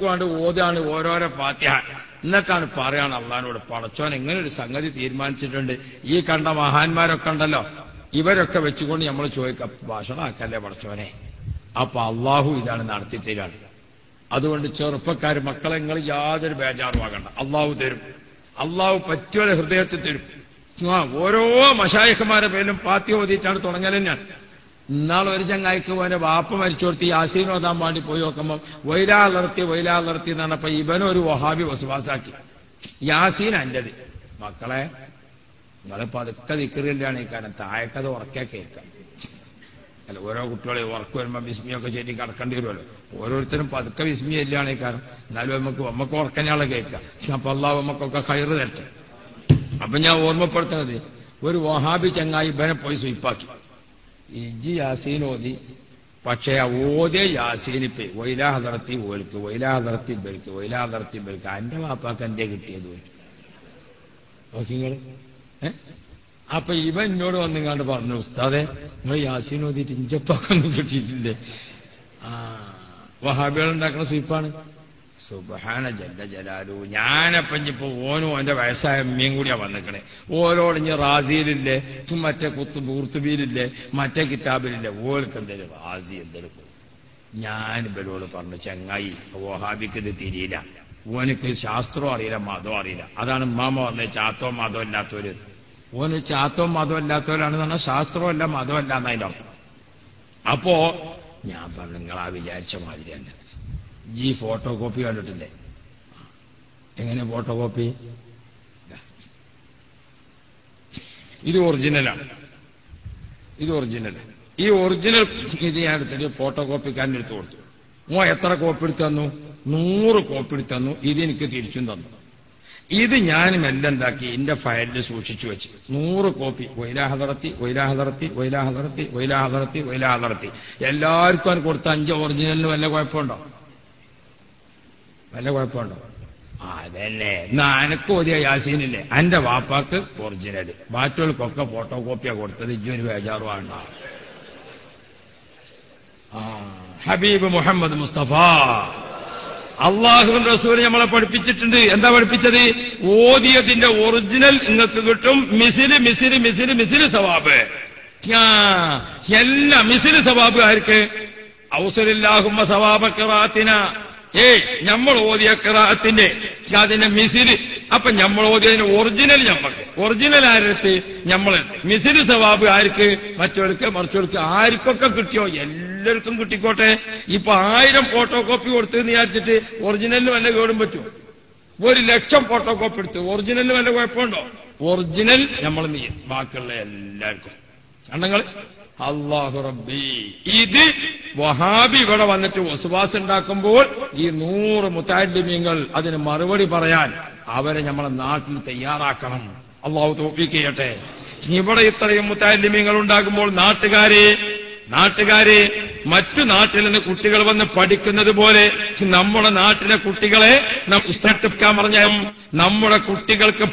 ഒക്കെക്കൊണ്ട് ഓതാണ് ഓരോരോ ഫാത്തിഹ. എന്നിട്ടാണ് പറയാണ് അള്ളഹാനോട് പടച്ചോൻ എങ്ങനെ ഒരു സംഗതി തീരുമാനിച്ചിട്ടുണ്ട്. ഈ കണ്ട മഹാന്മാരൊക്കെ ഉണ്ടല്ലോ. ഇവരൊക്കെ വെച്ചുകൊണ്ട് നമ്മൾ ചോദിക്കാം ഭാഷണമാക്കല്ലേ പടച്ചോനെ? അപ്പൊ അള്ളാഹു ഇതാണ് നടത്തി തരാണ് അതുകൊണ്ട് ചെറുപ്പക്കാർ മക്കളെ നിങ്ങൾ യാതൊരു ബേജാറുമാകണ്ട അള്ളാഹു തരും. അള്ളാഹു പറ്റിയൊരു ഹൃദയത്തിൽ തരും. ഓരോ മഷായഖമാരെ പേരിലും പാത്തി ഓതിയിട്ടാണ് തുടങ്ങൽ തന്നെയാണ്. ഇന്നാൾ ഒരു ചങ്ങായിക്ക് പോലെ വാപ്പ മരിച്ചു കൊടുത്ത് യാസീൻ ഓതാൻ വേണ്ടി പോയി നോക്കുമ്പോൾ വൈലാളർത്തി വൈലാളർത്തി എന്ന് പറഞ്ഞപ്പോ ഇവനൊരു വഹാബി വസുവാസാക്കി യാസീൻ എന്റേത്. മക്കളെ നിങ്ങളെ പതുക്കെ ദിക്കറില്ലാണ് ഈ കാരണം താഴേക്കത് ഉറക്കെ കേൾക്കാം. അല്ല ഓരോ കുട്ടികളെ ഉറക്കം വരുമ്പോ വിസ്മിയൊക്കെ ചൊല്ലി കടക്കേണ്ടി വരുമല്ലോ. ഓരോരുത്തരും പതുക്കെ വിസ്മി ഇല്ലാണ് ഈ കാരണം എന്നാലും നമുക്ക് നമുക്ക് ഉറക്കനാളെ കേൾക്കാം. അപ്പൊ അള്ളാഹ് നമുക്കൊക്കെ കയറ് തരട്ടെ. അപ്പൊ ഞാൻ ഓർമ്മപ്പെടുത്തുന്നത് ഒരു വഹാബി ചങ്ങായി ഇവനെ പോയി സ്വീപ്പാക്കി. ഇജി യാസീൻ ഓതി. പക്ഷേ ഓതേ യാസീനിപ്പേ വൈലാ ഹദർത്തി ഓൽക്ക് വൈലാ ഹദർത്തി ബെൽക്ക് വൈലാ ഹദർത്തി ബെൽക്ക് എന്റെ വാപ്പാക്ക് എന്റെ കിട്ടിയത് ഏ? അപ്പൊ ഇവൻ എന്നോട് വന്നിങ്ങാണ്ട് പറഞ്ഞു ഉസ്താദെ നിങ്ങൾ യാസീൻ ഓതിയിട്ട് ഇഞ്ചപ്പാക്കൊന്നും കിട്ടിയിട്ടില്ലേ? ആ വഹാബികൾ ഉണ്ടാക്കുന്ന സ്വീപ്പാണ്. സുബഹാന ജല്ല ജലാലു. ഞാനപ്പം ഇനിയിപ്പോ ഓനും എന്റെ വയസ്സായ അമ്മയും കൂടിയാ വന്നിക്കണേ. ഓരോട് ഇനി റാസിയിലില്ലേ മറ്റേ കുത്തു ബൂർത്തുബിയിലില്ലേ മറ്റേ കിതാബിലില്ലേ? ഓൾക്ക് എന്തേലും റാസി എന്തേലും ഞാൻ ഇവരോട് പറഞ്ഞു ചങ്ങായി ഓഹാബിക്ക് ഇത് തിരിയില്ല. ഓനക്ക് ശാസ്ത്രം അറിയില്ല മതം അറിയില്ല. അതാണ് ഉമ്മാമ പറഞ്ഞത് ചാത്തോ മതം ഇല്ലാത്തവര് ഓന് ചാത്തോ മതം ഇല്ലാത്തവരാണെന്ന് പറഞ്ഞാൽ ശാസ്ത്രമല്ല അല്ല എന്നതിന്റെ അർത്ഥം. അപ്പോ ഞാൻ പറഞ്ഞു നിങ്ങൾ ആ വിചാരിച്ച മാതിരിയല്ല ജി ഫോട്ടോ കോപ്പി കണ്ടിട്ടില്ലേ? എങ്ങനെ ഫോട്ടോ കോപ്പി ഇത് ഒറിജിനലാണ്. ഇത് ഒറിജിനൽ. ഈ ഒറിജിനൽ ഇത് ഞാൻ എടുത്തിട്ട് ഫോട്ടോ കോപ്പിക്കാരൻ എടുത്തു കൊടുത്തു. മോ എത്ര കോപ്പി എടുത്തു തന്നു? നൂറ് കോപ്പി എടുത്തു തന്നു. ഇത് എനിക്ക് തിരിച്ചും തന്നു. ഇത് ഞാനും എല്ലാം എന്താക്കി എന്റെ ഫയലിൽ സൂക്ഷിച്ചു വെച്ച്. നൂറ് കോപ്പി. വൈലാഹതറത്തി വൈലാഹതറത്തി വൈലാഹതറത്തി വൈലാഹതറത്തി വൈലാഹതറത്തി എല്ലാവർക്കും അത് കൊടുത്ത അഞ്ച് ഒറിജിനലിന് വല്ല കുഴപ്പമുണ്ടോ? വല്ല കുഴപ്പമുണ്ടോ? അതന്നെ. എന്നാ അനക്ക് ഓതിയ യാസീനില്ലേ? എന്റെ വാപ്പാക്ക് ഒറിജിനൽ ബാറ്റുകൾക്കൊക്കെ ഫോട്ടോ കോപ്പിയാ കൊടുത്തത് ഇജ്ജൊരു ബേജാറുവാണ്ട ആ ഹബീബ് മുഹമ്മദ് മുസ്തഫ. അള്ളാഹുവിൻ റസൂൽ നമ്മളെ പഠിപ്പിച്ചിട്ടുണ്ട്. എന്താ പഠിപ്പിച്ചത്? ഓതിയതിന്റെ ഒറിജിനൽ നിങ്ങൾക്ക് കിട്ടും. മിസിൽ മിസിൽ മിസിൽ മിസിൽ സവാബ്. എല്ലാ മിസിൽ സവാബ് ആർക്ക് ഔസലില്ലാഹുമ്മ സവാബ ഏയ് നമ്മൾ ഓതിയ കിറാത്തിന്റെ അതിന്റെ മിസിര് അപ്പൊ നമ്മൾ ഓതിയതിന് ഒറിജിനൽ ഞമ്മക്ക്. ഒറിജിനൽ ആരത്ത് നമ്മൾ മിസിര് സവാബ് ആർക്ക്? മറ്റവർക്ക് മറിച്ചവർക്ക് ആർക്കൊക്കെ കിട്ടിയോ? എല്ലാവർക്കും കിട്ടിക്കോട്ടെ. ഇപ്പൊ ആയിരം ഫോട്ടോ കോപ്പി കൊടുത്തെന്ന് വിചാരിച്ചിട്ട് ഒറിജിനലിന് വല്ല കേടും പറ്റുമോ? ഒരു ലക്ഷം ഫോട്ടോ കോപ്പി എടുത്ത് ഒറിജിനലിന് വല്ല കുഴപ്പമുണ്ടോ? ഒറിജിനൽ നമ്മൾ നീ ബാക്കിയുള്ള എല്ലാവർക്കും. കണ്ടങ്ങൾ അള്ളാഹു റബ്ബി. ഇത് വഹാബി ഇവിടെ വന്നിട്ട് വസുവാസ് ഉണ്ടാക്കുമ്പോൾ ഈ നൂറ് മുത്താലിമീങ്ങൾ അതിന് മറുപടി പറയാൻ അവരെ നമ്മളെ നാട്ടിൽ തയ്യാറാക്കണം. അള്ളാഹു തോപ്പിക്കട്ടെ ഇവിടെ ഇത്രയും മുത്താലിമീങ്ങൾ ഉണ്ടാകുമ്പോൾ നാട്ടുകാരെ നാട്ടുകാരെ മറ്റു നാട്ടിൽ നിന്ന് കുട്ടികൾ വന്ന് പഠിക്കുന്നത് പോലെ നമ്മുടെ നാട്ടിലെ കുട്ടികളെ നാം ഉസ്താദ് പറഞ്ഞ നമ്മുടെ കുട്ടികൾക്ക്